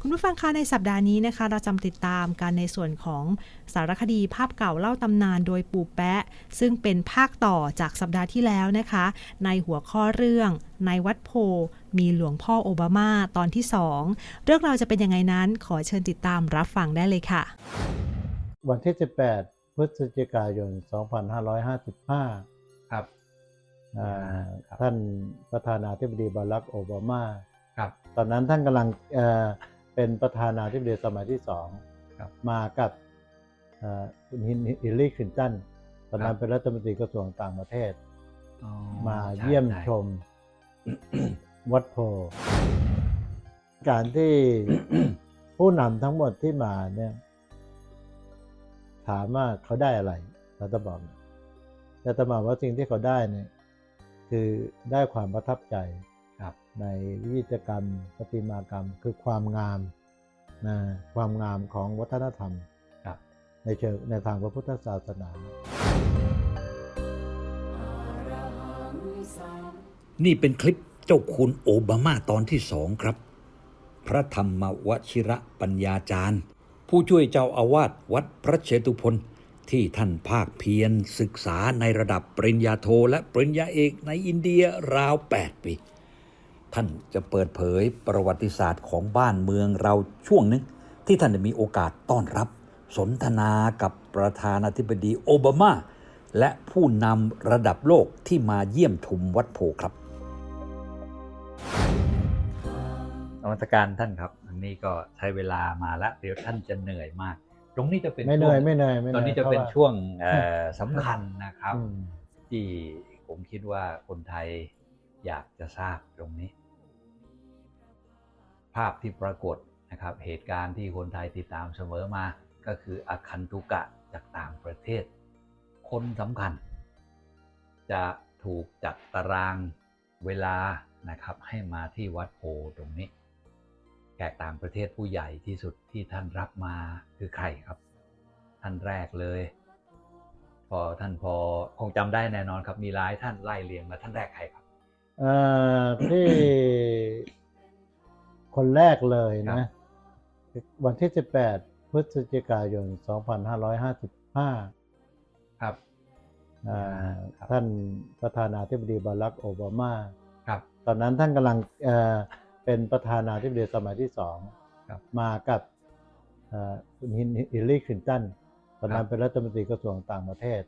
คุณผู้ฟังคะในสัปดาห์นี้นะคะ เราจำติดตามกันในส่วนของสารคดีภาพเก่าเล่าตำนานโดยปู่แปะ ซึ่งเป็นภาคต่อจากสัปดาห์ที่แล้วนะคะ ในหัวข้อเรื่องในวัดโพมีหลวงพ่อโอบามาตอนที่สองเรื่องเราวจะเป็นยังไงนั้นขอเชิญติดตามรับฟังได้เลยค่ะ วันที่ 18 พฤศจิกายน 2555 ครับอ่าครับท่านประธานาธิบดีบารักโอบามาครับตอนนั้นท่านกำลัง เอ่อเป็นประธานาธิบดีสมัยที่สองครับมากับเอ่อคุณฮิลลารีคลินตันตอนนั้ครันบเป็นรัฐมนตรีกระทรวงต่างประเทศอ๋อมาใช่เยี่ยมใชมวัดโพ การที่ผู้นำทั้งหมดที่มาเนี่ยถามว่าเขาได้อะไรเราจะบอกแต่ตมาว่าสิ่งที่เขาได้เนี่ยคือได้ความประทับใจครับ ในวิจิตรกรรม ประติมากรรม คือความงามนะความงามของวัฒนธรรมครับในเชิงในทางพระพุทธศาสนา นี่เป็นคลิปเจ้าคุณโอบามาตอนที่สองครับ พระธรรมวชิระปัญญาจารย์ ผู้ช่วยเจ้าอาวาสวัดพระเชตุพนที่ท่านภาคเพียรศึกษาในระดับปริญญาโทและปริญญาเอกในอินเดียราว 8 ปี ท่านจะเปิดเผยประวัติศาสตร์ของบ้านเมืองเราช่วงหนึงที่ท่านได้มีโอกาสต้อนรับ สนทนากับประธานาธิบดีโอบามา และผู้นำระดับโลกที่มาเยี่ยมชมวัดโพครับนมัสการท่านครับ อันนี้ก็ใช้เวลามาแล้วเดี๋ยวท่านจะเหนื่อยมาก ตรงนี้จะเป็นไม่เหนื่อยช่วงไม่เหนื่อยไม่เหตนื่ออนยนี้จะพราเป็นว่าช่วงเอ่อสำคัญนะครับอืมที่ผมคิดว่าคนไทยอยากจะทราบตรงนี้ ภาพที่ปรากฏนะครับเหตุการณ์ที่คนไทยติดตามเสมอมาก็คืออาคันตุกะจากต่างประเทศ คนสำคัญ จะถูกจัดตารางเวลานะครับให้มาที่วัดโพตรงนี้ แขกต่างประเทศผู้ใหญ่ที่สุดที่ท่านรับมาคือใครครับ ท่านแรกเลย พอท่านพอคงจำได้แน่นอนครับมีหลายท่านไล่เรียงมาท่านแรกใครครับเอ่อที่ คนแรกเลยครันะบวันที่ 18 พฤศจิกายน 2555ครับอ่าครับท่านประธานาธิบดีบารักโอบามาครับ ตอนนั้นท่านกำลังเอ่อเป็นประธานาธิบดีสมัยที่สองครับมากับเอ่อคุณฮิลลารีคลินตันตอนนั้ครันบเป็นรัฐมนตรีกระทรวงต่างประเทศ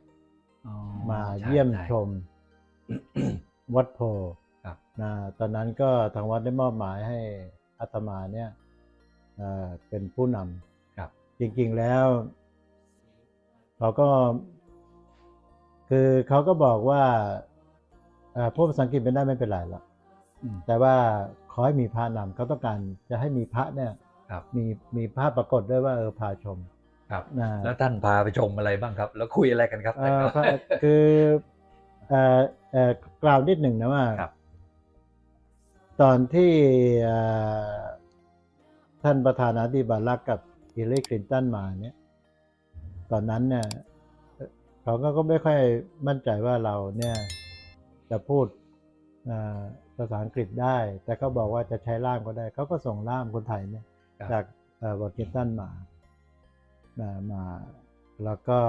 อ๋อมาใช่เยี่ยมใชมวัดโพครับนะตอนนั้นก็ทางวัดได้มอบหมายให้ อาตมาเนี่ยเอ่อเป็นผู้นำครับ จริงๆแล้วเขาก็ คือเขาก็บอกว่าเอ่อพูดภาษาอังกฤษไม่ได้ไม่เป็นไรหรอกอืมแต่ว่าขอให้มีพระนำเขาต้องการจะให้มีพระเนี่ยครับมีมีภาพปรากฏด้วยว่าเออพาชม ครับนะแล้วท่านพาไปชมอะไรบ้างครับ แล้วคุยอะไรกันครับเอ่อพระคือเอ่อเอ่อกล่าวนิดหนึ่งนะว่าครับ ตอนที่เอ่อท่านประธานาธิบดีบารักกับฮิลลารีคลินตันมาเนี่ย ตอนนั้นเนี่ยเอ่อเขาก็ก็ไม่ค่อยมั่นใจว่าเราเนี่ยจะพูดเอ่อภาษาอังกฤษได้ แต่เขาบอกว่าจะใช้ล่ามก็ได้ เขาก็ส่งล่ามคนไทยเนี่ยครับจากเอ่อวอร์กินตันมามามาแล้วก็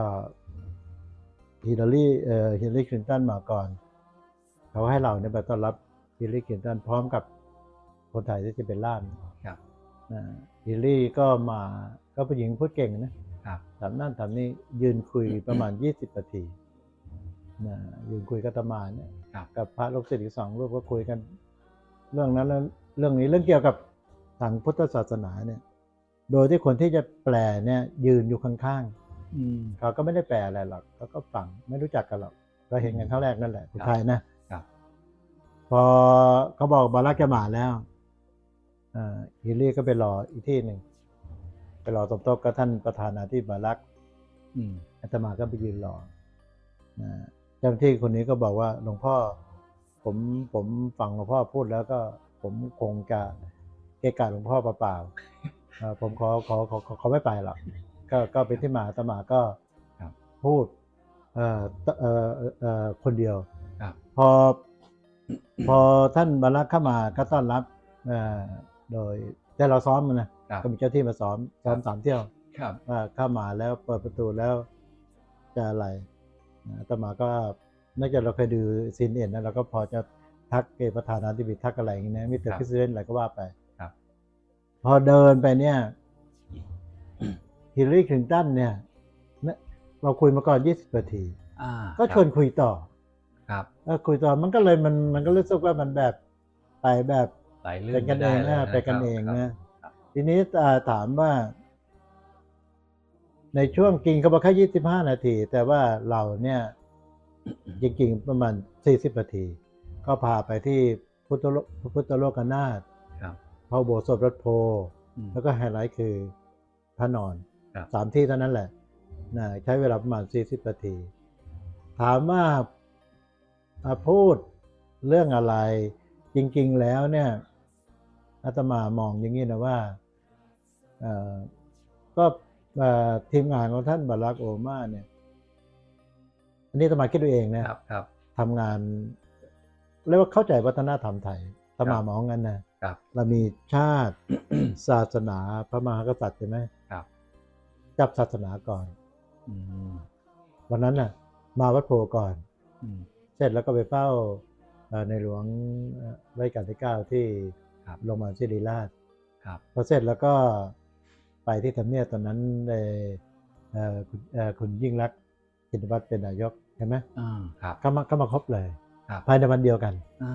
ฮิลลารีเอ่อฮิลลารีคลินตันมาก่อน เขาให้เราเนี่ยไปต้อนรับ ฮิลลารีคลินตันพร้อมกับคนไทยที่จะเป็นล่ามครับนะฮิลลารีก็มาก็ผู้หญิงพูดเก่งนะครับถามนั่นถามนี่ยืนคุยประมาณ 20นาทีนะยืนคุยกับอาตมาเนี่ยครับกับพระลูกศิษย์อีกสองรูปก็คุยกัน เรื่องนั้นแล้วเรื่องนี้เรื่องเกี่ยวกับทางพุทธศาสนาเนี่ย โดยที่คนที่จะแปลเนี่ย ยืนอยู่ข้างๆอืมเขาก็ไม่ได้แปลอะไรหรอกเขาก็ฟังไม่รู้จักกันหรอกเราเห็นกันครั้งแรกนั่นแหละคนไทยนะครับ พอเขาบอกบารักจะมาแล้วอ่าฮิลลี่ก็ไปรออีกที่หนึ่งไปรอสมทบกับท่านประธานาธิบดีบารักอืมอาตมาก็ไปยืนรอนะเจ้าหน้าที่คนนี้ก็บอกว่าหลวงพ่อผผมผมฟังหลวงพ่อพูดแล้วก็ผมคงจะเกะกะหลวงพ่อเปล่าๆเอ่อผมขอขอขอขอขอไม่ไปหรอกก็ก็เป็นที่มาอาตมาก็ครับพูดเอ่อเอ่อเอ่อเอ่อคนเดียวครับพอ พอท่านบรรลักษ์เข้ามาก็ต้อนรับเอ่อโดยแต่เราซ้อมมันนะครับก็มีเจ้าที่มาซ้อมซ้อมสามเที่ยวครับว่าเข้ามาแล้วเปิดประตูแล้วจะอะไรนะอาตมาก็นอกจากเราเคยดูซีนเอ็นนะเราก็พอจะทักเกประธานาธิบดีทักอะไรอย่างเงี้ยนะมิสเตอร์พิเศษอะไรก็ว่าไปครับพอเดินไปเนี่ยฮิลลารีคลินตันเนี่ยนะเราคุยมาก่อน20นาทีอ่าก็ชวนคุยต่อ ครับเออคุยต่อมันก็เลยมันมันก็รู้สึกว่ามันแบบไปแบบไหลลื่เป็นนกันเองม่ด้นะลยไปกันเองครับนะครับทีนี้อ่าถามว่า ในช่วงกินเขาบอกแค่ยี่สิบห้านาที แต่ว่าเราเนี่ยจริงๆประมาณสี่สิบนาที ก็พาไปที่พุทธโลพุทธโลกนาถครับพระอุโบสถรถโพอืมแล้วก็ไฮไลท์คือพระนอนครับสามที่เท่านั้นแหละนะใช้เวลาประมาณสี่สิบนาที ถามว่า อ่าพูดเรื่องอะไร จริง ๆ แล้วเนี่ยอาตมามองอย่างนี้นะว่าเอ่อก็เอ่อทีมงานของท่านบารักโอมาเนี่ย อันนี้อาตมาคิดดูเองนะครับครับทำงานเรียกว่าเข้าใจวัฒนธรรมไทยอาตมามองงั้นนะครับเรามีชาติศาสนาพระมหากษัตริย์ใช่ไหมครับจับศาสนาก่อนอืมวันนั้นน่ะ มาวัดโพก่อนอืม เสร็จแล้วก็ไปเฝ้าเอ่อในหลวงเอ่อรัชกาลที่ 9 ที่ครับโรงพยาบาลศิริราชครับพอเสร็จแล้วก็ไปที่ทำเนียบตอนนั้นในเอ่อคุณเอ่อคุณยิ่งรักษณ์ชินวัตรเป็นนายกใช่ไหมอ่าครับก็มาก็มาครบเลยครับภายในวันเดียวกันอ่า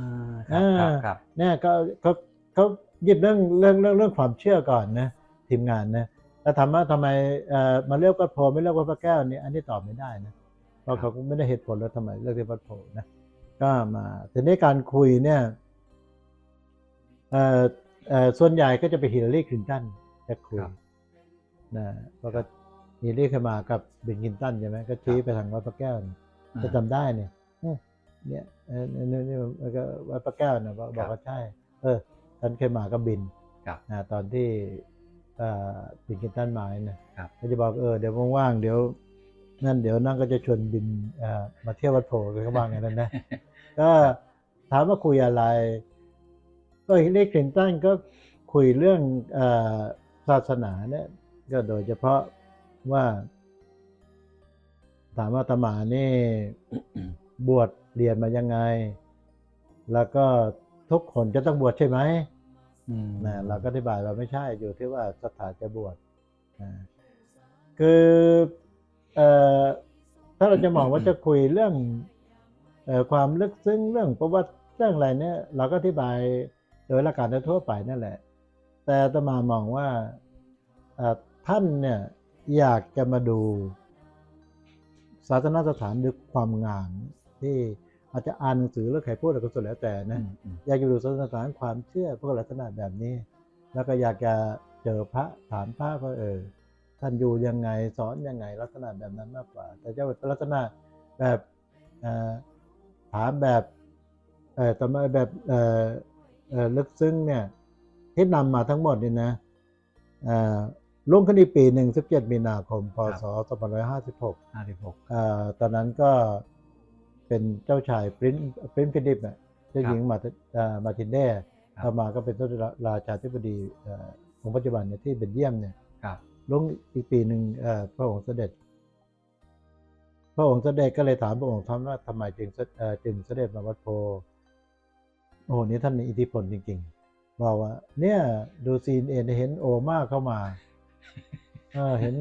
ครับครับครับเนี่ยก็เขาเขาหยิบเรื่องเรื่องเรื่องเรื่องความเชื่อก่อนนะทีมงานนะแล้วถามว่าทำไมเอ่อมาเรียกวัดโพไม่เรียกวัดพระแก้วนี่อันนี้ตอบไม่ได้นะ เพราะเขาก็ไม่ได้เหตุผลแล้วทำไมเรียกที่วัดโพนะก็มาทีนี้การคุยเนี่ยเอ่อเอ่อส่วนใหญ่ก็จะไปฮิลลารีคลินตันจะคุยครับนะเพราะก็ฮิลลารีเคยมากับบิลคลินตันใช่ไหมก็ชี้ไปทางวัดพระแก้วนี่จะจำได้เนี่ยเอ้ยเนี่ยเออเนี่ยเนี่ยเนี่ยก็วัดพระแก้วนะบอกบอกว่าใช่ เออท่านเคยมาก็บินครับนะตอนที่เอ่อบินกินตันมาเนี่ยนะครับก็จะบอกเออเดี๋ยวว่างๆเดี๋ยว นั่นเดี๋ยวนั่นก็จะชวนบินเอ่อมาเที่ยววัดโพกันเขาบ้างอย่างนั้นนะ ก็ถามว่าคุยอะไร ก็เรียกคลินตันก็คุยเรื่องเอ่อศาสนาเนี่ย ก็โดยเฉพาะว่า ถามว่าอาตมานี่บวชเรียนมายังไง แล้วก็ทุกคนจะต้องบวชใช่ไหมอืมนะเราก็อธิบายว่าไม่ใช่อยู่ที่ว่าสถานจะบวชนะคือเอ่อ ถ้าเราจะมองว่าจะคุยเรื่องเอ่อความลึกซึ้งเรื่องประวัติเรื่องอะไรเนี่ย เราก็อธิบายโดยหลักการทั่วไปนั่นแหละ แต่อาตมามองว่าเอ่อท่านเนี่ยอยากจะมาดูศาสนสถานด้วยความงามที่อาจจะอ่านหนังสือหรือใครพูดอะไรก็สุดแล้วแต่อืนะมอืมอยากจะดูศาสนสถานความเชื่อพวกลักษณะแบบนี้ แล้วก็อยากจะเจอพระถามพระว่าเออ ท่านอยู่ยังไงสอนยังไงลักษณะแบบนั้นมากกว่า แต่จะเป็นลักษณะแบบเอ่อถามแบบเอ่อทำไมแบบเอ่อเอ่อลึกซึ้งเนี่ยที่นำมาทั้งหมดนี่นะเอ่อลงคดีปีหนึ่งสิบเจ็ดมีนาคมพศสองพันร้อยห้าสิบหกห้าสิบหกเอ่อตอนนั้นก็เป็นเจ้าชายปรินปรินฟิลิปเนี่ยเจ้าหญิงมาติเอ่อมาตินเด้ต่อมาก็เป็นต้นราชาธิบดีเอ่อของปัจจุบันเนี่ยที่เบนเยียมเนี่ยครับ ลงอีกปีหนึ่งเอ่อพระองค์เสด็จ พระองค์เสด็จก็เลยถามพระองค์ท่านว่าทำไมจึงเสเอ่อจึงเสด็จมาวัดโพโอ้โหนี่ท่านมีอิทธิพลจริงๆบอกว่า เนี่ยดูซีนเอ็นเห็นโอมาเข้ามาเออเห็น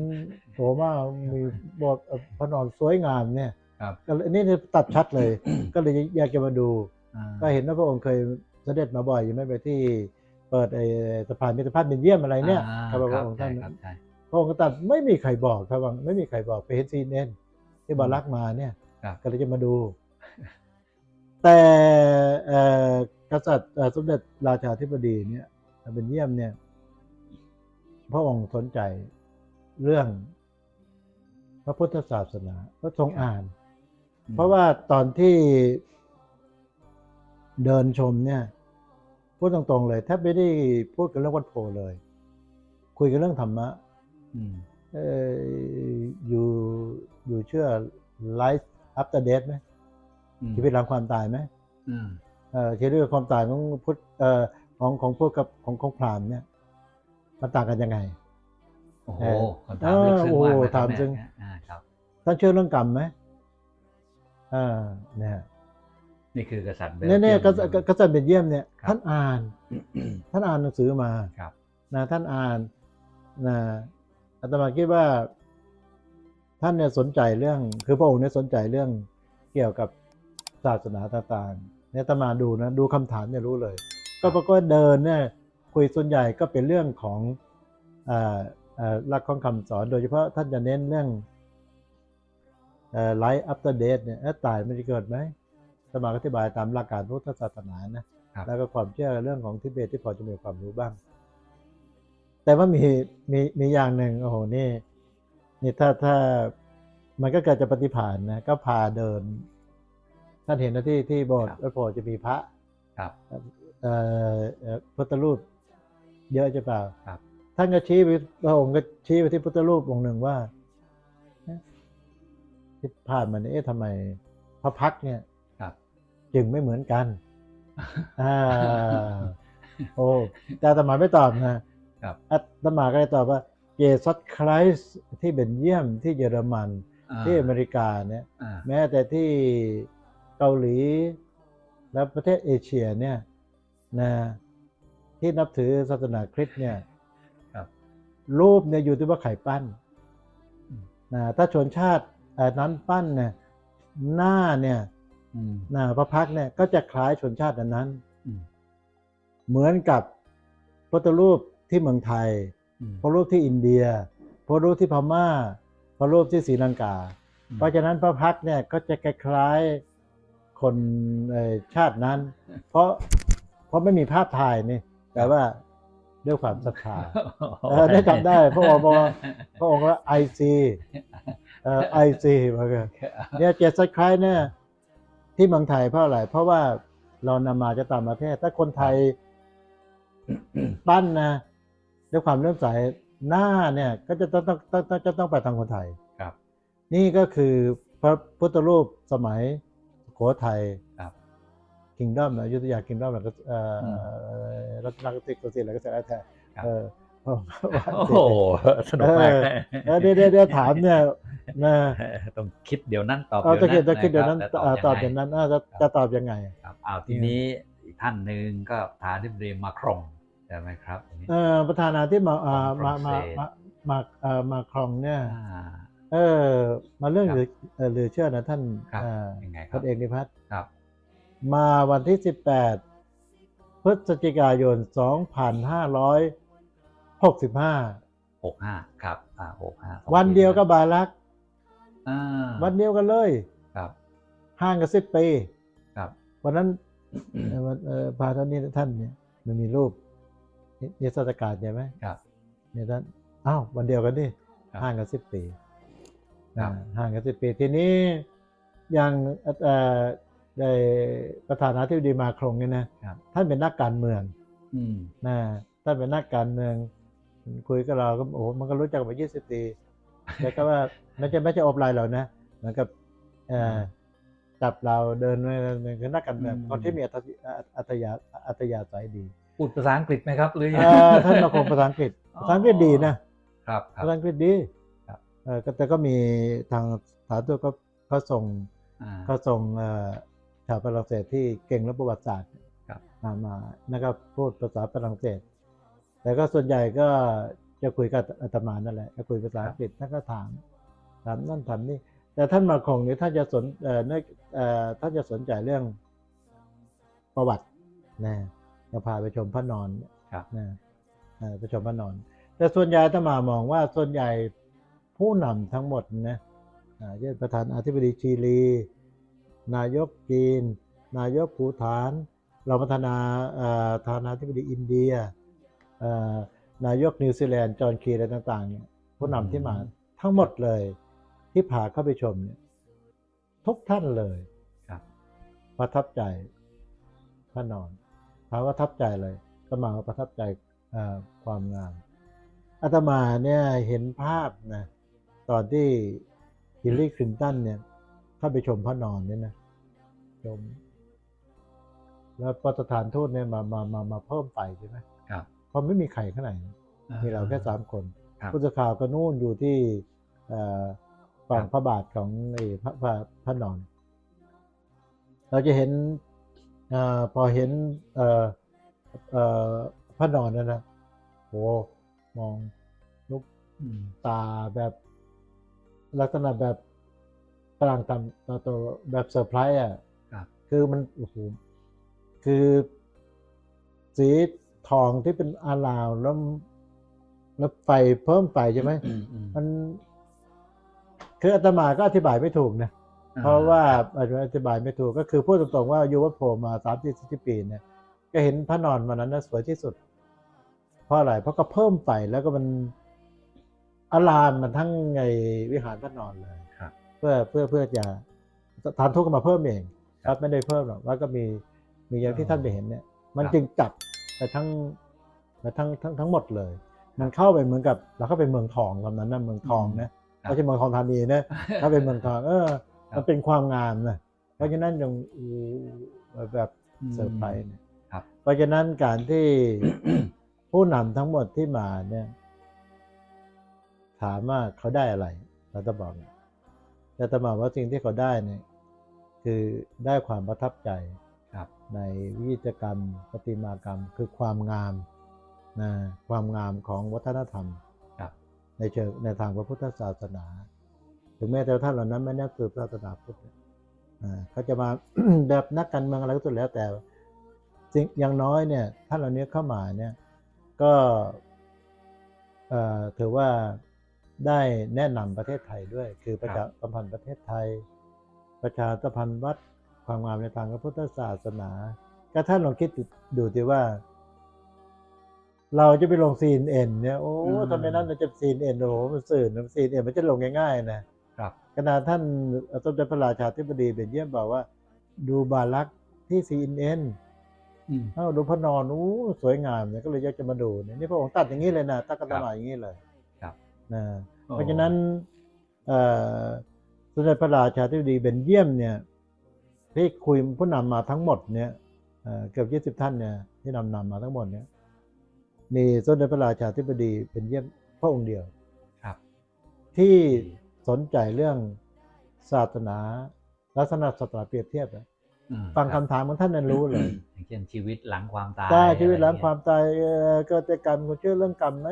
โอมามีบทเอ่อพระนอนสวยงามเนี่ยครับก็เลยนี่ตัดชัดเลย ก็เลยอยากจะมาดูอ่าก็เห็นว่าพระองค์เคยเสด็จมาบ่อยอยู่ไหม่ไปที่เปิดไอ้สะพานมิตรภาพเบนเยียมอะไรเนี่ยอ่าครับพครัระบองค์ใช่ท่านครับใช่ พระองค์ก็ตัดไม่มีใครบอกครับว่าไม่มีใครบอกไปเห็นซีเนนที่บารักมาเนี่ยครับก็เลยจะมาดู แต่เอ่อกษัตริย์เอ่อสมเด็จราชาธิบดีเนี่ยเบนเยียมเนี่ยพระองค์สนใจเรื่องพระพุทธศาสนาก็ทรงอ่าน เพราะว่าตอนที่เดินชมเนี่ยพูดตรงๆเลยแทบไม่ได้พูดกันเรื่องวัดโพเลย คุยกันเรื่องธรรมะ อืมเอออยู่อยู่เชื่อ life after death ไหมอืมชีวิตหลังความตายไหมอืมเออชีวิตหลังความตายของพุทธเอ่อของของพวกกับของของพราหมณ์เนี่ยมันต่างกันยังไง โอ้โหเออคำถามลึกซึ้งมากโอ้นะครับถามซึ้งเนี่ยอ่าครับท่านเชื่อเรื่องกรรมไหมอ่าเนี่ยนี่คือกษัตริย์เบลเนี่ยเนี่ยเจียมกษัตริย์กษัตริย์เบลเยียมเนี่ยครับท่านอ่าน ท่านอ่านหนังสือมาครับนะท่านอ่านนะ อาตมาคิดว่าท่านเนี่ยสนใจเรื่อง คือพระองค์เนี่ยสนใจเรื่องเกี่ยวกับศาสนาต่างๆเนี่ยอาตมาดูนะดูคำถามเนี่ยรู้เลย ก็ปรากฏว่าเดินเนี่ยคุยส่วนใหญ่ก็เป็นเรื่องของอ่าอ่าหลักของคำสอน โดยเฉพาะท่านจะเน้นเรื่องไลฟ์อัปเ r อร์เดตเนี่ยเอ๊ะตายมันจะเกิดไหมอาตมาก็อธิบายตามหลักการพุทธศาสนานะครับแล้วก็ความเชื่อเรื่องของทิเบตที่พอจะมีความรู้บ้าง แต่ว่ามีมีมีอย่างหนึ่งโอ้โหนี่นี่ถ้าถ้ามันก็เกิดจะปฏิภาณนะก็พาเดิน ท่านเห็นนะที่ที่โบสถ์ครับวัดโพธิ์จะมีพระครับเอ่อเอ่อพุทธรูป เยอะใช่เปล่าครับ ท่านก็ชี้ไปพระองค์ก็ชี้ไปที่พุทธรูปองค์หนึ่งว่าเอ๊ะที่ผ่านมาเนี่ยเอ๊ะทำไมพระพักตร์เนี่ยครับจึงไม่เหมือนกันอ่าโอ้แต่อาตมาไม่ตอบนะ ครับอาตมาก็เลยตอบว่าเจสัสคริสต์ที่เบนเยียมที่เยอรมันอ่าที่อเมริกาเนี่ยอ่าแม้แต่ที่เกาหลี และประเทศเอเชียเนี่ยนะที่นับถือศาสนาคริสต์เนี่ยครับรูปเนี่ยอยู่ที่ว่าไข่ปั้นนะถ้าชนชาติเอ่อนั้นปั้นเนี่ยหน้าเนี่ยอืมนะพระพักตร์เนี่ยก็จะคล้ายชนชาตินั้นๆอืมเหมือนกับพุทธรูป ที่เมืองไทยอืมพระรูปที่อินเดียพระรูปที่พม่าพระรูปที่ศรีลังกาอืมเพราะฉะนั้นพระพักตร์เนี่ยก็จะคล้ายๆคนเอ่อชาตินั้น เพราะเพราะไม่มีภาพถ่ายนี่แต่ว่าด้วยความศรัทธาเออได้จำได้พระองค์บอกว่าพระองค์ว่าไอซีเอ่อไอซีมากันเนี่ยเจ็ดสักคล้ายเนี่ยที่เมืองไทยเพราะอะไร เพราะว่าเรานำมาจากต่างประเทศ ถ้าคนไทยปั้นนะ ด้วยความเลื่อมใสหน้าเนี่ยก็จะต้องต้องต้องต้องจะต้องไปทางคนไทยครับ นี่ก็คือพระพุทธรูปสมัยสุโขทัยครับคิงดอมอยุธยาคิงดอมแล้วก็เอ่ออมรัตนกสิกโกสินทร์แล้วก็เสร็จแล้วแต่ครับเออพระองค์ว่าโอ้โหสนุกมากเออเดี๋ยวเดี๋ยวเดี๋ยวถามเนี่ยนะต้องคิดเดี๋ยวนั้นตอบเอาจะเดี๋ยวคิดจะคิดเดี๋ยวนั้นะเอ่อตอบอยัย่างงไงนั้นอ่าจะจะตอบยังไงครับอ้าวทีนี้อีกท่านหนึ่งก็ประธานาธิบดีมาครง ใช่ไหมครับอันนี้เออประธานาธิบดีอ่าของฝมารั่งมาเศสมามาเอ่อมาครองเนี่ยอ่าเออมาเรื่องครับหรือเอ่อหรือเชื่อนะท่านครับเอ่อยังไงคพรับลเอกนิพัฒน์ครับมาวันที่ 18 พฤศจิกายน 2565หกห้าครับอ่าหกห้าวันเดียวกับบารักอ่าวันเดียวกันเลยครับห่างกันสิบปีครับวันนั้นเอ่อวันเอ่อพาท่านนี้ท่านเนี่ยมันมีรูป นิทรรศการใช่ไหมครับเนี่ยท่านอ้าววันเดียวกันนี่ครับห่างกันสิบปีครับอ่าห่างกันสิบปีทีนี้อย่างเอ่อได้ประธานาธิบดีมาครงเนี่ยนะครับท่านเป็นนักการเมืองอืมนะท่านเป็นนักการเมือง คุยกับเราก็โอ้โหมันก็รู้จักมายี่สิบปีแต่ก็ว่าไม่ใช่ไม่ใช่อบรายเรานะเหมือนกับเอ่อจับเราเดินไปเป็นคือนักการเมืองอืมคนที่มีอัตยอัตยาอัตยาสายดี พูดภาษาอังกฤษไหมครับหรือยังเอ่อท่านมาคงภาษาอังกฤษอ๋อภาษาอังกฤษดีนะครับครัภาบ ษาอังกฤษดีครับ เออก็แต่ก็มีทางสถานทูตก็เขาส่งอ่า เขาส่งเอ่อชาวฝรั่งเศสที่เก่งเรื่องประวัติศาสตร์ครับ มามานะครับพูดภาษาฝรั่งเศส แต่ก็ส่วนใหญ่ก็จะคุยกับอาตมานั่นแหละก็คุยภาษาอังกฤษท่านก็ถามถามนั่นถามนี่แต่ท่านมาคงเนี่ยท่านจะสนเอ่อเนื่องเอ่อท่านจะสนใจเรื่องประวัตินะ จะพาไปชมพระนอนครับนะเอ่อไปชมพระนอน แต่ส่วนใหญ่อาตมามองว่าส่วนใหญ่ผู้นำทั้งหมดนะอ่าเช่นประธานอธิบดีชิลี นายกจีน นายกภูฐานรองประธานาเอ่อประธานาธิบดีอินเดียเอ่อนายกนิวซีแลนด์จอห์นคีอะไรต่างๆเนี่ยผู้นำที่มาทั้งหมดเลยที่พาเข้าไปชมเนี่ยทุกท่านเลยครับประทับใจพระนอน ถามว่าประทับใจเลยอาตมาประทับใจเอ่อความงามอาตมาเนี่ยเห็นภาพนะตอนที่ฮิลลารีคลินตันเนี่ยเข้าไปชมพระนอนเนี่ยนะชม แล้วพอสถานทูตเนี่ยมามามามาเพิ่มไปใช่ไหมครับเพราะไม่มีใครข้างในมีเราแค่สามคนครับผู้สื่อข่าวก็นู่นอยู่ที่เอ่อฝั่งครับพระบาทของไอ้พระพระพระนอน เราจะเห็นอา พอเห็นเอ่อเอ่อพระนอนนั่นนะโหมองลูกอืมตาแบบลักษณะแบบกลางตำตัวตัวแบบเซอร์ไพรส์อะครับคือมันโอ้โหคือสีทองที่เป็นอาราวแล้วแล้วไฟเพิ่มไฟใช่ไหมอืมอืมมันคืออาตมาก็อธิบายไม่ถูกนะ เพราะว่าอธิบายไม่ถูกก็คือพูดตรงๆว่าอยู่วัดโพธิ์มาสามสิบสี่ปีเนี่ย ก็เห็นพระนอนวันนั้นนะสวยที่สุด เพราะอะไร เพราะก็เพิ่มไฟแล้วก็มันอารามมันทั้งไงวิหารพระนอนเลยครับเพื่อเพื่อเพื่อจะฐานทุกข์ก็มาเพิ่มเองครับไม่ได้เพิ่มหรอกว่าก็มีมีอย่างที่ท่านไปเห็นเนี่ย มันครับจึงจับไปทั้งไปทั้งทั้งทั้งหมดเลย มันเข้าไปเหมือนกับเราเข้าไปเมืองทองคำนั้นนะเมืองทองนะไม่ใช่เมืองทองธานีนะถ้าเป็นเมืองทองเออครับ มันเป็นความงามนะเพราะฉะนั้นยังอู้แบบเซอร์ไพรส์เนี่ยครับเพราะฉะนั้นการที่ผู้นำทั้งหมดที่มาเนี่ย ถามว่าเขาได้อะไรเราจะบอกเนี่ยแต่ตมาว่าสิ่งที่เขาได้เนี่ยคือได้ความประทับใจครับในวิจิตรกรรมประติมากรรม คือความงามนะความงามของวัฒนธรรมครับในเชิงในทางพระพุทธศาสนา ถึงแม้แต่ท่านเหล่านั้นไม่นับถือศาสนาพุทธเนี่ยอ่าเขาจะมาแบบนักการเมืองอะไรก็สุดแล้วแต่สิ่งอย่างน้อยเนี่ยท่านเหล่านี้เข้ามาเนี่ยก็เอ่อถือว่าได้แนะนำประเทศไทยด้วย คือประชาสัมพันธ์ประเทศไทย ประชาสัมพันธ์วัดความงามในทางพระพุทธศาสนา ก็ท่านลองคิดดูสิว่า เราจะไปลงซีนเอ็นเนี่ยโอ้อืมทำไมนั้นเราจะซีนเอ็นโอ้โหมันสื่อนะซีนเอ็นมันจะลงง่ายๆนะครับข ณะท่านสมเด็จพระราชาธิบดีเบนเยียมบอกว่า ดูบาลักษณ์ที่ซีนเอ็นอืมเอ้าดูพระนอนอู้สวยงามเนี่ยก็เลยอยากจะมาดูเนี่ยนี่พระองค์ตัดอย่างนี้เลยนะตัดกระตมาอย่างนี้เลยครับนะเพราะฉะนั้นเอ่อสมเด็จพระราชาธิบดีเบนเยียมเนี่ยที่คุยผู้นำมาทั้งหมดเนี่ยเอ่อเกือบยี่สิบท่านเนี่ยที่นำนำมาทั้งหมดเนี่ยมีสมเด็จพระราชาธิบดีเป็นเยี่ยมพระองค์เดียวครับ ที่ สนใจเรื่องศาสนาลักษณะศาสนาเปรียบเทียบอะอืมฟังรับคำถามของท่านนั้นรู้เลยอย่างเช่นชีวิตหลังความตายใช่ชีวิตหลังอะไรความตายเอ่อเกิดจากกรรมคุณเชื่อเรื่องกรรมไหม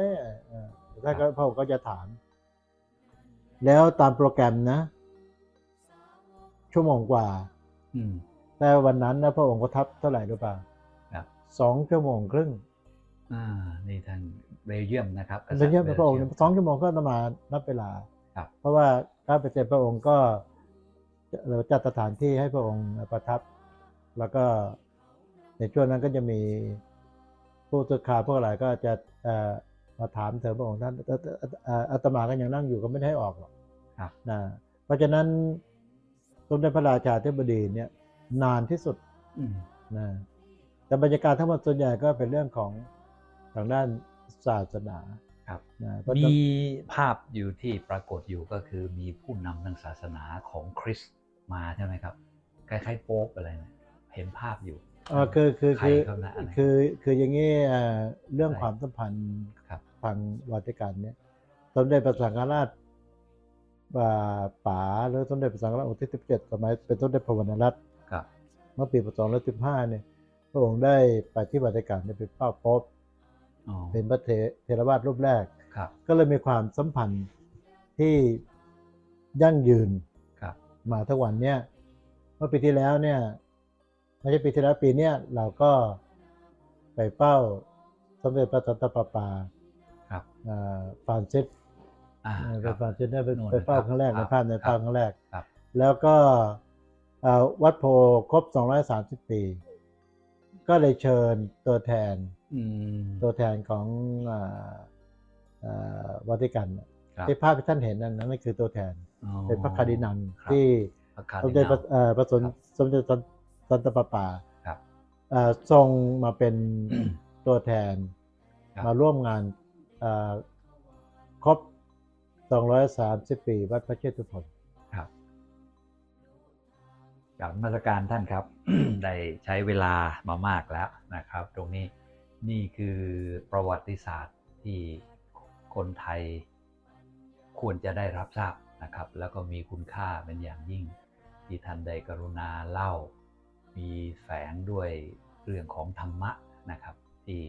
เออถ้าก็พระองค์ก็จะถาม แล้วตามโปรแกรมนะ ชั่วโมงกว่าอืมแต่วันนั้นนะพระองค์ประทับเท่าไหร่รู้ป่ะครับสองชั่วโมงครึ่งอ่านี่ทางเบลเยียมนะครับเป็นเยี่ยมกษัตพระองค์เบลเยียมสองชั่วโมงก็ต้องมานับเวลา ครับ เพราะว่าถ้าไปเสร็จพระองค์ก็เราจัดสถานที่ให้พระองค์ประทับ แล้วก็ในช่วงนั้นก็จะมีผู้สื่อข่าวพวกอะไรก็จะเอ่อมาถามเถอพระองค์ท่านเอ่อเอ่อเอ่ออาตมาก็ยังนั่งอยู่ก็ไม่ได้ให้ออกหรอกครับนะเพราะฉะนั้นสมเด็จพระราชาธิบดีเนี่ย นานที่สุดอืมนะแต่บรรยากาศทั้งหมดส่วนใหญ่ก็เป็นเรื่องของทางด้านศาสนา ครับนะก็จะมีภาพอยู่ที่ปรากฏอยู่ก็คือมีผู้นำทางศาสนาของคริสต์มาใช่ไหมครับคล้ายๆโป๊ปอะไรเนี่ยเห็นภาพอยู่เออคือคือใครคือเขานะอะไรคือคืออย่างนี้เอ่อเรื่องใช่ความสัมพันธ์ครับทางวาติกันเนี่ยสมเด็จพระสังฆราชป่าป๋าหรือสมเด็จพระสังฆราชองค์ที่สิบเจ็ดสมัยเป็นสมเด็จพระวรรณรัตน์ครับเมื่อปีพศ215เนี่ยพระองค์ได้ไปที่วาติกันเนี่ยไปเฝ้าพบอ๋อ เป็นพระเถเทรวาสรูปแรกครับก็เลยมีความสัมพันธ์ที่ยั่งยืนครับมาทุกวันเนี่ยเมื่อปีที่แล้วเนี่ยไม่ใช่ปีที่แล้วปีเนี้ยเราก็ไปเฝ้าสมเด็จพระสันตะปาปาครับอ่าฟรานซิสอ่าเออครับฟรานซิสเนี่ยไปนู่นไปเฝ้านะครับครั้งแรกคในรับภาพในครับภาพครั้งแรกครับแล้วก็อ่าวัดโพครบ 230 ปี ก็เลยเชิญตัวแทนอืม ตัวแทนของอ่าอ่าวาติกันน่ะครับที่ภาพที่ท่านเห็นนั่นนั่นคือตัวแทนอ๋อเป็นพระคาร์ดินัลครับที่พระคาร์สมดิเด็จพนัระลเอ่อพระสนครับสมเด็จสันสันตะปาปาครับเอ่อส่งมาเป็นตัวแทนครับมาร่วมงานเอ่อครบ 230 ปี วัดพระเชตุพนครับกับมาตรการท่านครับ ได้ใช้เวลามามากแล้วนะครับ ตรงนี้ นี่คือประวัติศาสตร์ที่คนไทยควรจะได้รับทราบนะครับ แล้วก็มีคุณค่าเป็นอย่างยิ่ง ที่ท่านได้กรุณาเล่า มีแฝงด้วยเรื่องของธรรมะนะครับ ที่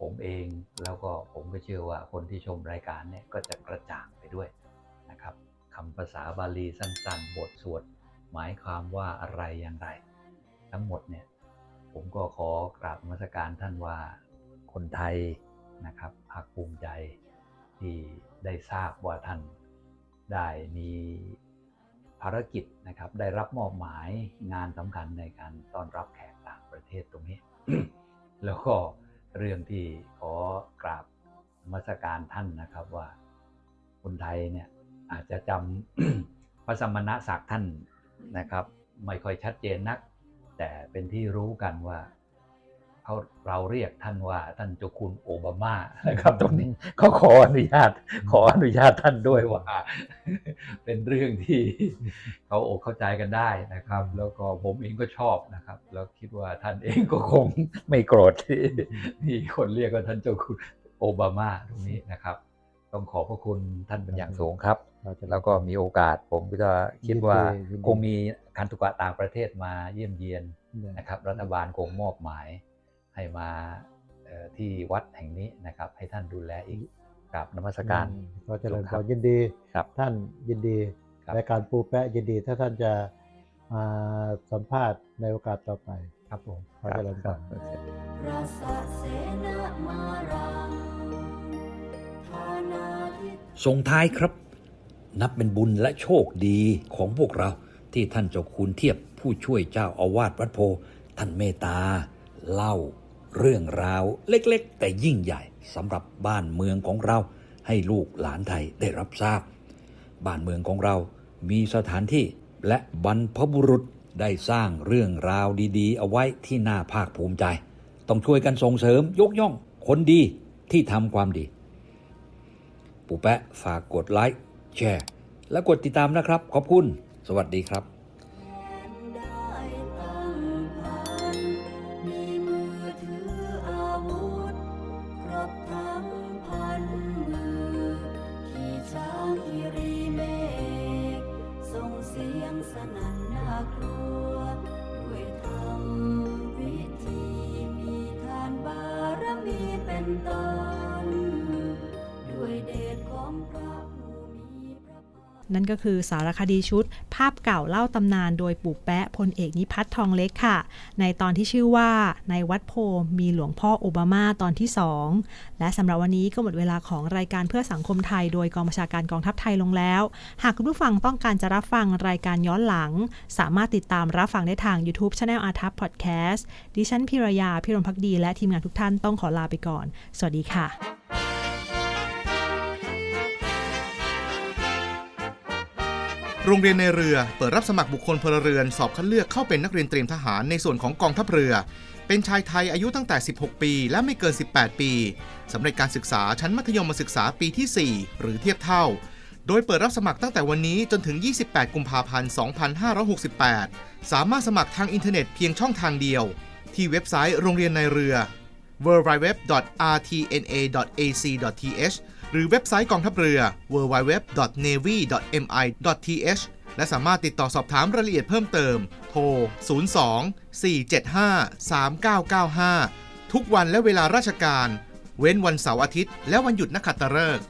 ผมเองแล้วก็ผมก็เชื่อว่าคนที่ชมรายการเนี่ยก็จะกระจ่างไปด้วยนะครับคำภาษาบาลีสั้นๆ บทสวด หมายความว่าอะไรอย่างไร ทั้งหมดเนี่ย ผมก็ขอกราบมัสการท่านว่าคนไทยนะครับภาคภูมิใจที่ได้ทราบว่าท่านได้มีภารกิจนะครับ ได้รับมอบหมายงานสำคัญในการต้อนรับแขกต่างประเทศตรงนี้ แล้วก็เรื่องที่ขอกราบมัสการท่านนะครับว่าคนไทยเนี่ยอาจจะจำพระสมณศักดิ์ท่านนะครับ ไม่ค่อยชัดเจนนัก แต่เป็นที่รู้กันว่าเขาเราเรียกท่านว่าท่านเจ้าคุณโอบามานะครับ ตรงนี้เขาขออนุญาต ขออนุญาตท่านด้วยว่า เป็นเรื่องที่เขาอกเข้าใจกันได้นะครับ แล้วก็ผมเองก็ชอบนะครับ แล้วคิดว่าท่านเองก็คงไม่โกรธที่ที่คนเรียกว่าท่านเจ้าคุณโอบามาตรงนี้นะครับ ต้องขอบพระคุณท่านเป็นอย่างสูงครับเราจะแล้วก็มีโอกาสผมก็คิดว่ายินดียินดีคงมีคันตุกะต่างประเทศมาเยี่ยมเยียนนะครับ รัฐบาลคงมอบหมายให้มาเอ่อที่วัดแห่งนี้นะครับ ให้ท่านดูแลอีกกราบนมัสการอืมขอเจริญคพรัรบยินดีครับท่านยินดีครับรายการปูแปะยินดี ถ้าท่านจะมาสัมภาษณ์ในโอกาสต่อไปครับผมขอเจริญพร ส่งท้ายครับ นับเป็นบุญและโชคดีของพวกเราที่ท่านเจ้าคุณเทียบผู้ช่วยเจ้าอาวาสวัดโพท่านเมตตา เล่า เรื่องราวเล็กๆ แต่ยิ่งใหญ่สำหรับบ้านเมืองของเรา ให้ลูกหลานไทยได้รับทราบ บ้านเมืองของเรามีสถานที่และบรรพบุรุษได้สร้างเรื่องราวดีๆ เอาไว้ที่น่าภาคภูมิใจ ต้องช่วยกันส่งเสริมยกย่องคนดีที่ทำความดี ปู่แปะฝากกดไลค์แชร์และกดติดตามนะครับ ขอบคุณ สวัสดีครับ นั่นก็คือสารคดีชุด ภาพเก่าเล่าตำนานโดยปู่แปะพลเอกนิพัฒน์ทองเล็กค่ะ ในตอนที่ชื่อว่าในวัดโพมีหลวงพ่อโอบามาตอนที่ 2 และสำหรับวันนี้ก็หมดเวลาของรายการเพื่อสังคมไทย โดยกองบัญชาการกองทัพไทยลงแล้ว หากคุณผู้ฟังต้องการจะรับฟังรายการย้อนหลัง สามารถติดตามรับฟังได้ทาง YouTube Channel อาทัพพอดแคสต์ดิฉันพิรยาพิรมพักดี และทีมงานทุกท่านต้องขอลาไปก่อน สวัสดีค่ะ โรงเรียนในเรือเปิดรับสมัครบุคคลพลเรือนสอบคัดเลือกเข้าเป็นนักเรียนเตรียมทหารในส่วนของกองทัพเรือ เป็นชายไทยอายุตั้งแต่ 16 ปีและไม่เกิน 18 ปีสำเร็จการศึกษาชั้นมัธยมศึกษาปีที่ 4 หรือเทียบเท่า โดยเปิดรับสมัครตั้งแต่วันนี้จนถึง 28 กุมภาพันธ์ 2568 สามารถสมัครทางอินเทอร์เน็ตเพียงช่องทางเดียว ที่เว็บไซต์โรงเรียนในเรือ www.rtna.ac.th หรือเว็บไซต์กองทัพเรือ www.navy.mi.th และสามารถติดต่อสอบถามรายละเอียดเพิ่มเติม โทร 02 475 3995 ทุกวันและเวลาราชการ เว้นวันเสาร์อาทิตย์ และวันหยุดนักขัตฤกษ์